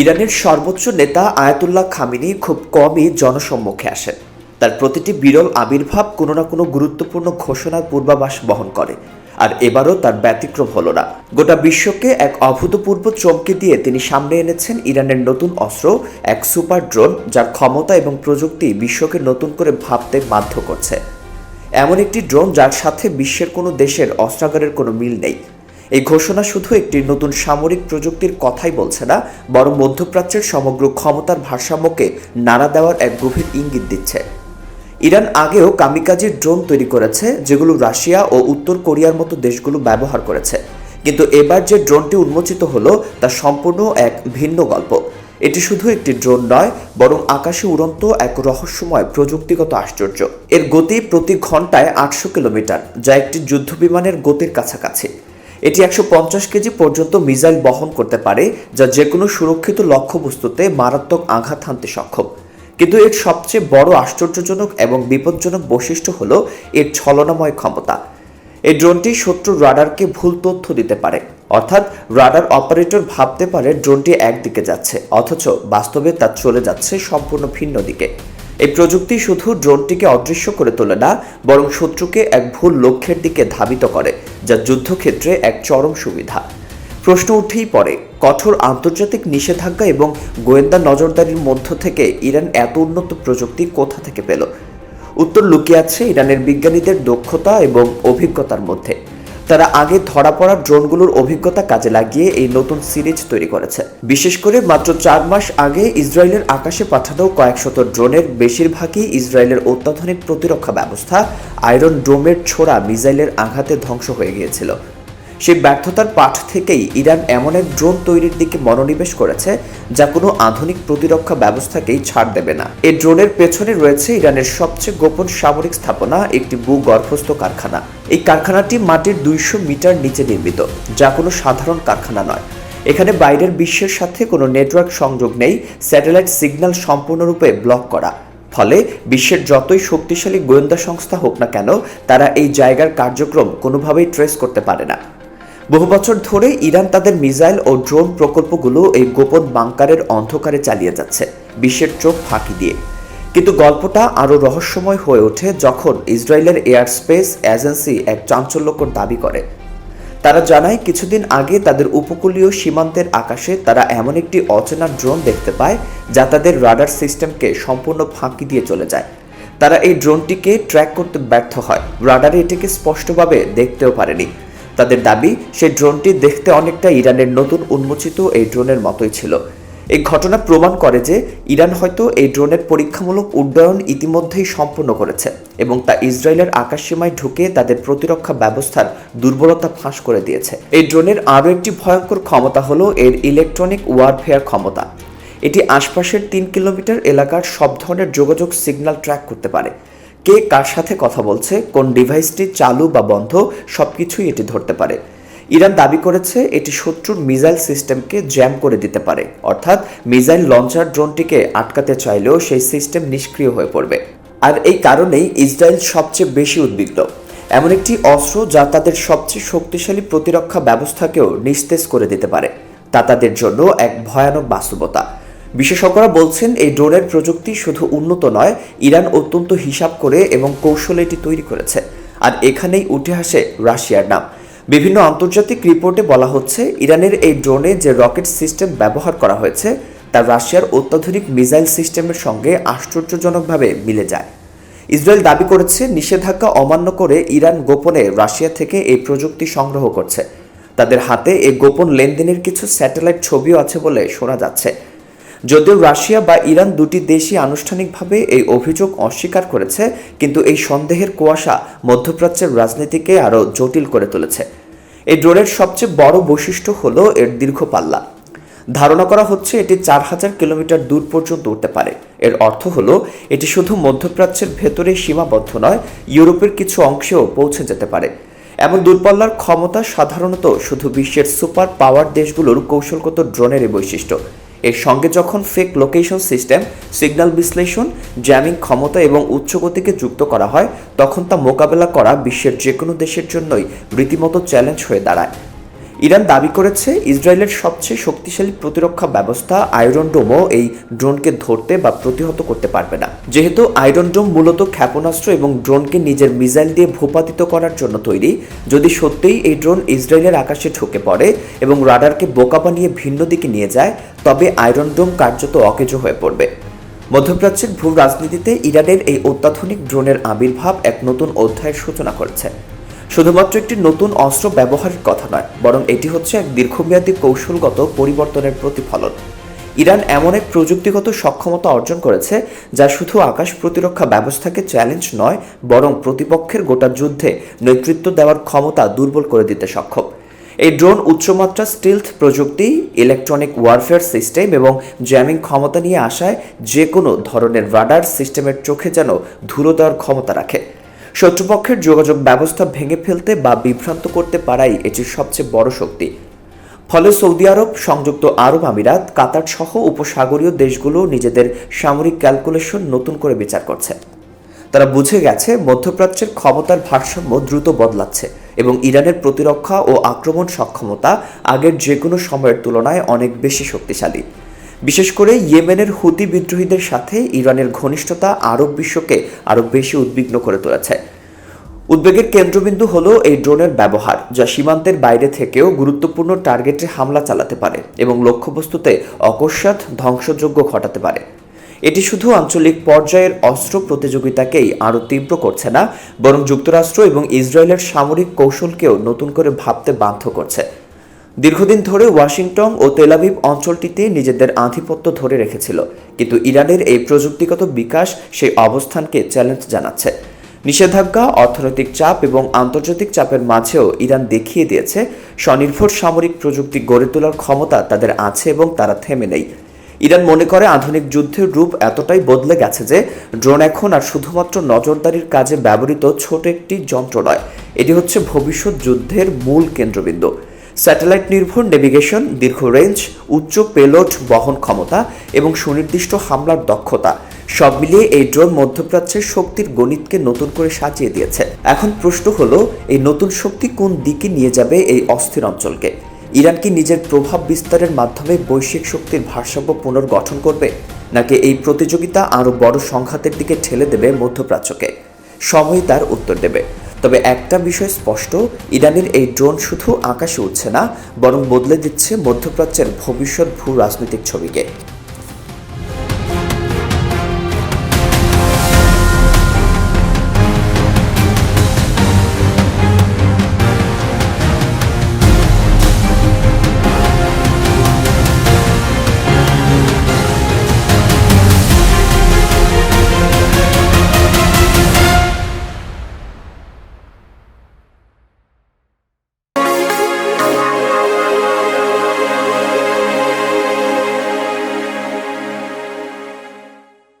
ইরানের সর্বোচ্চ নেতা আয়াতুল্লাহ খামিনি খুব কমই জনসম্মুখে আসেন। তার প্রতিটি বিরল আবির্ভাব কোনো না কোনো গুরুত্বপূর্ণ ঘোষণার পূর্বাভাস বহন করে, আর এবারও তার ব্যতিক্রম হলো না। গোটা বিশ্বকে এক অভূতপূর্ব চমকে দিয়ে তিনি সামনে এনেছেন ইরানের নতুন অস্ত্র, এক সুপার ড্রোন যার ক্ষমতা এবং প্রযুক্তি বিশ্বকে নতুন করে ভাবতে বাধ্য করছে। এমন একটি ড্রোন যার সাথে বিশ্বের কোনো দেশের অস্ত্রাগারের কোনো মিল নেই। এই ঘোষণা শুধু একটি নতুন সামরিক প্রযুক্তির কথাই বলছে না, বরং মধ্যপ্রাচ্যের সমগ্র ক্ষমতার ভারসাম্যকে নাড়া দেওয়ার এক গভীর ইঙ্গিত দিচ্ছে। ইরান আগেও কামিকাজি ড্রোন তৈরি করেছে, যেগুলো রাশিয়া ও উত্তর কোরিয়ার মতো দেশগুলো ব্যবহার করেছে। কিন্তু এবার যে ড্রোনটি উন্মোচিত হলো, তা সম্পূর্ণ এক ভিন্ন গল্প। এটি শুধু একটি ড্রোন নয়, বরং আকাশে উড়ন্ত এক রহস্যময় প্রযুক্তিগত আশ্চর্য। এর গতি প্রতি ঘন্টায় আটশো কিলোমিটার, যা একটি যুদ্ধবিমানের গতির কাছাকাছি। এটি একশো পঞ্চাশ কেজি পর্যন্ত মিসাইল বহন করতে পারে, যা যে কোনো সুরক্ষিত লক্ষ্যবস্তুতে মারাত্মক আঘাত হানতে সক্ষম। কিন্তু এর সবচেয়ে বড় আশ্চর্যজনক এবং বিপজ্জনক বৈশিষ্ট্য হল এর ছলনাময় ক্ষমতা। এই ড্রোনটি শত্রু রাডারকে ভুল তথ্য দিতে পারে, অর্থাৎ রাডার অপারেটর ভাবতে পারে ড্রোনটি একদিকে যাচ্ছে, অথচ বাস্তবে তা চলে যাচ্ছে সম্পূর্ণ ভিন্ন দিকে। এই প্রযুক্তি শুধু ড্রোনটিকে অদৃশ্য করে তোলে না, বরং শত্রুকে এক ভুল লক্ষ্যের দিকে ধাবিত করে, যা যুদ্ধক্ষেত্রে এক চরম সুবিধা। প্রশ্ন উঠেই পড়ে, কঠোর আন্তর্জাতিক নিষেধাজ্ঞা এবং গোয়েন্দা নজরদারির মধ্য থেকে ইরান এত উন্নত প্রযুক্তি কোথা থেকে পেল? উত্তর লুকিয়ে আছে ইরানের বিজ্ঞানীদের দক্ষতা এবং অভিজ্ঞতার মধ্যে। তারা আগে ধরা পড়া ড্রোনগুলোর অভিজ্ঞতা কাজে লাগিয়ে এই নতুন সিরিজ তৈরি করেছে। বিশেষ করে মাত্র চার মাস আগে ইসরায়েলের আকাশে পাঠানো কয়েকশত ড্রোনের বেশিরভাগই ইসরায়েলের অত্যাধুনিক প্রতিরক্ষা ব্যবস্থা, আয়রন ডোমের ছোড়া মিসাইলের আঘাতে ধ্বংস হয়ে গিয়েছিল। সেই ব্যর্থতার পাঠ থেকেই ইরান এমন এক ড্রোন তৈরির দিকে মনোনিবেশ করেছে যা কোনো আধুনিক প্রতিরক্ষা ব্যবস্থাকেই ছাড় দেবে না। এই ড্রোনের পেছনে রয়েছে ইরানের সবচেয়ে গোপন সামরিক স্থাপনা, একটি ভূগর্ভস্থ কারখানা। এই কারখানাটি মাটির দুইশো মিটার নিচে নির্মিত, যা কোনো সাধারণ কারখানা নয়। এখানে বাইরের বিশ্বের সাথে কোনো নেটওয়ার্ক সংযোগ নেই, স্যাটেলাইট সিগন্যাল সম্পূর্ণরূপে ব্লক করা। ফলে বিশ্বের যতই শক্তিশালী গোয়েন্দা সংস্থা হোক না কেন, তারা এই জায়গার কার্যক্রম কোনোভাবেই ট্রেস করতে পারে না। বহু বছর ধরে ইরান তাদের মিসাইল ও ড্রোন প্রকল্পগুলো এই গোপন বাংকারের অন্ধকারে চালিয়ে যাচ্ছে, বিশ্বের চোখ ফাঁকি দিয়ে। কিন্তু গল্পটা আরও রহস্যময় হয়ে ওঠে যখন ইসরায়েলের এয়ার স্পেস এজেন্সি এক চাঞ্চল্যকর দাবি করে। তারা জানায়, কিছুদিন আগে তাদের উপকূলীয় সীমান্তের আকাশে তারা এমন একটি অচেনা ড্রোন দেখতে পায় যা তাদের রাডার সিস্টেমকে সম্পূর্ণ ফাঁকি দিয়ে চলে যায়। তারা এই ড্রোনটিকে ট্র্যাক করতে ব্যর্থ হয়। রাডারে এটিকে স্পষ্টভাবে দেখতেও পারেনি। তাদের দাবি, সেই ড্রোনটি দেখতে অনেকটা ইরানের নতুন উন্মোচিত এই ড্রোনের মতোই ছিল। এই ঘটনা প্রমাণ করে যে ইরান হয়তো এই ড্রোনের পরীক্ষামূলক উড্ডয়ন ইতিমধ্যেই সম্পূর্ণ করেছে এবং তা ইসরায়েলের আকাশসীমায় ঢুকে তাদের প্রতিরক্ষা ব্যবস্থার দুর্বলতা ফাঁস করে দিয়েছে। এই ড্রোনের আরও একটি ভয়ঙ্কর ক্ষমতা হলো এর ইলেকট্রনিক ওয়ারফেয়ার ক্ষমতা। এটি আশপাশের তিন কিলোমিটার এলাকার সব ধরনের যোগাযোগ সিগন্যাল ট্র্যাক করতে পারে। কে কার সাথে কথা বলছে, কোন ডিভাইসটি চালু বা বন্ধ, সবকিছুই এটি ধরতে পারে। ইরান দাবি করেছে এটি শত্রুর মিসাইল সিস্টেমকে জ্যাম করে দিতে পারে। অর্থাৎ মিসাইল লঞ্চার ড্রোনটিকে আটকাতে চাইলেও সেই সিস্টেম নিষ্ক্রিয় হয়ে পড়বে। আর এই কারণেই ইসরায়েল সবচেয়ে বেশি উদ্বিগ্ন। এমন একটি অস্ত্র যা তাদের সবচেয়ে শক্তিশালী প্রতিরক্ষা ব্যবস্থাকেও নিস্তেজ করে দিতে পারে। তা তাদের জন্য এক ভয়ানক বাস্তবতা। বিশেষজ্ঞরা বলছেন, এই ড্রোনের প্রযুক্তি শুধু উন্নত নয়, ইরান অত্যন্ত হিসাব করে এবং কৌশলে এটি তৈরি করেছে। আর এখানেই উঠে আসে রাশিয়ার নাম। বিভিন্ন আন্তর্জাতিক রিপোর্টে বলা হচ্ছে, ইরানের এই ড্রোনে যে রকেট সিস্টেম ব্যবহার করা হয়েছে, তা রাশিয়ার অত্যাধুনিক মিসাইল সিস্টেমের সঙ্গে আশ্চর্যজনকভাবে মিলে যায়। ইসরায়েল দাবি করেছে, নিষেধাজ্ঞা অমান্য করে ইরান গোপনে রাশিয়া থেকে এই প্রযুক্তি সংগ্রহ করছে। তাদের হাতে এই গোপন লেনদেনের কিছু স্যাটেলাইট ছবিও আছে বলে শোনা যাচ্ছে। যদিও রাশিয়া বা ইরান দুটি দেশই আনুষ্ঠানিকভাবে এই অভিযোগ অস্বীকার করেছে, কিন্তু এই সন্দেহের কুয়াশা মধ্যপ্রাচ্যের রাজনীতিকে আরও জটিল করে তুলেছে। এই ড্রোনের সবচেয়ে বড় বৈশিষ্ট্য হল এর দীর্ঘ পাল্লা। ধারণা করা হচ্ছে এটি চার হাজার কিলোমিটার দূর পর্যন্ত উঠতে পারে। এর অর্থ হল, এটি শুধু মধ্যপ্রাচ্যের ভেতরে সীমাবদ্ধ নয়, ইউরোপের কিছু অংশেও পৌঁছে যেতে পারে। এমন দূরপাল্লার ক্ষমতা সাধারণত শুধু বিশ্বের সুপার পাওয়ার দেশগুলোর কৌশলগত ড্রোনের বৈশিষ্ট্য। এর সঙ্গে যখন ফেক লোকেশন সিস্টেম সিগন্যাল বিশ্লেষণ জ্যামিং ক্ষমতা এবং উচ্চ গতিকে যুক্ত করা হয়, তখন তা মোকাবেলা করা বিশ্বের যে কোনো দেশের জন্যই রীতিমতো চ্যালেঞ্জ হয়ে দাঁড়ায়। ইরান দাবি করেছে ইসরায়েলের সবচেয়ে শক্তিশালী প্রতিরক্ষা ব্যবস্থা আয়রন ডোমও এই ড্রোনকে ধরতে বা প্রতিহত করতে পারবে না। যেহেতু আয়রন ডোম মূলত ক্ষেপণাস্ত্র এবং ড্রোনকে নিজের মিসাইল দিয়ে ভূপাতিত করার জন্য তৈরি, যদি সত্যিই এই ড্রোন ইসরায়েলের আকাশে ঢুকে পড়ে এবং রাডারকে বোকা বানিয়ে ভিন্ন দিকে নিয়ে যায়, তবে আয়রন ডোম কার্যত অকেজো হয়ে পড়বে। মধ্যপ্রাচ্যের ভূ রাজনীতিতে ইরানের এই অত্যাধুনিক ড্রোনের আবির্ভাব এক নতুন অধ্যায়ের সূচনা করেছে। শুধুমাত্র একটি নতুন অস্ত্র ব্যবহারের কথা নয়, বরং এটি হচ্ছে এক দীর্ঘমেয়াদী কৌশলগত পরিবর্তনের প্রতিফলন। ইরান এমন এক প্রযুক্তিগত সক্ষমতা অর্জন করেছে, যা শুধু আকাশ প্রতিরক্ষা ব্যবস্থাকে চ্যালেঞ্জ নয়, বরং প্রতিপক্ষের গোটা যুদ্ধে নেতৃত্ব দেওয়ার ক্ষমতা দুর্বল করে দিতে সক্ষম। এই ড্রোন উচ্চমাত্রা স্টিলথ প্রযুক্তি, ইলেকট্রনিক ওয়ারফেয়ার সিস্টেম এবং জ্যামিং ক্ষমতা নিয়ে আসায় যে কোনো ধরনের রাডার সিস্টেমের চোখে যেন ধুলো দেওয়ার ক্ষমতা রাখে। শত্রুপক্ষের যোগাযোগ ব্যবস্থা ভেঙে ফেলতে বা বিভ্রান্ত করতে পারাই এটির সবচেয়ে বড় শক্তি। ফলে সৌদি আরব, সংযুক্ত আরব আমিরাত, কাতার সহ উপসাগরীয় দেশগুলো নিজেদের সামরিক ক্যালকুলেশন নতুন করে বিচার করছে। তারা বুঝে গেছে মধ্যপ্রাচ্যের ক্ষমতার ভারসাম্য দ্রুত বদলাচ্ছে এবং ইরানের প্রতিরক্ষা ও আক্রমণ সক্ষমতা আগের যে কোনো সময়ের তুলনায় অনেক বেশি শক্তিশালী। বিশেষ করে ইয়েমেনের হুতি বিদ্রোহীদের সাথে ইরানের ঘনিষ্ঠতা আরব বিশ্বকে আরও বেশি উদ্বিগ্ন করে তুলেছে। উদ্বেগের কেন্দ্রবিন্দু হলো এই ড্রোনের ব্যবহার, যা সীমান্তের বাইরে থেকেও গুরুত্বপূর্ণ টার্গেটে হামলা চালাতে পারে এবং লক্ষ্যবস্তুতে অকস্মাৎ ধ্বংসযোগ্য ঘটাতে পারে। এটি শুধু আঞ্চলিক পর্যায়ের অস্ত্র প্রতিযোগিতাকেই আরও তীব্র করছে না, বরং যুক্তরাষ্ট্র এবং ইসরায়েলের সামরিক কৌশলকেও নতুন করে ভাবতে বাধ্য করছে। দীর্ঘদিন ধরে ওয়াশিংটন ও তেলাভিভ অঞ্চলটিতে নিজেদের আধিপত্য ধরে রেখেছিল। কিন্তু ইরানের এই প্রযুক্তিগত বিকাশ সেই অবস্থানকে চ্যালেঞ্জ জানাচ্ছে। নিষেধাজ্ঞা, অর্থনৈতিক চাপ এবং আন্তর্জাতিক চাপের মাঝেও ইরান দেখিয়ে দিয়েছে, স্বনির্ভর সামরিক প্রযুক্তি গড়ে তোলার ক্ষমতা তাদের আছে এবং তারা থেমে নেই। ইরান মনে করে আধুনিক যুদ্ধের রূপ এতটাই বদলে গেছে যে, ড্রোন এখন আর শুধুমাত্র নজরদারির কাজে ব্যবহৃত ছোট একটি যন্ত্র নয়। এটি হচ্ছে ভবিষ্যৎ যুদ্ধের মূল কেন্দ্রবিন্দু। স্যাটেলাইট নির্ভর নেভিগেশন, দীর্ঘ রেঞ্জ, উচ্চ পেলোড বহন ক্ষমতা এবং সুনির্দিষ্ট হামলার দক্ষতা, সব মিলিয়ে এই ড্রোন মধ্যপ্রাচ্যের শক্তির গণিতকে নতুন করে সাজিয়ে দিয়েছে। এখন প্রশ্ন হলো, এই নতুন শক্তি কোন দিকে নিয়ে যাবে এই অস্থির অঞ্চলকে? ইরান কি নিজের প্রভাব বিস্তারের মাধ্যমে বৈশ্বিক শক্তির ভারসাম্য পুনর্গঠন করবে? নাকি এই প্রতিযোগিতা আরও বড় সংঘাতের দিকে ঠেলে দেবে মধ্যপ্রাচ্যকে? সময় তার উত্তর দেবে। তবে একটা বিষয় স্পষ্ট, ইরানের এই ড্রোন শুধু আকাশে উঠছে না, বরং বদলে দিচ্ছে মধ্যপ্রাচ্যের ভবিষ্যৎ ভূ রাজনৈতিক ছবিকে।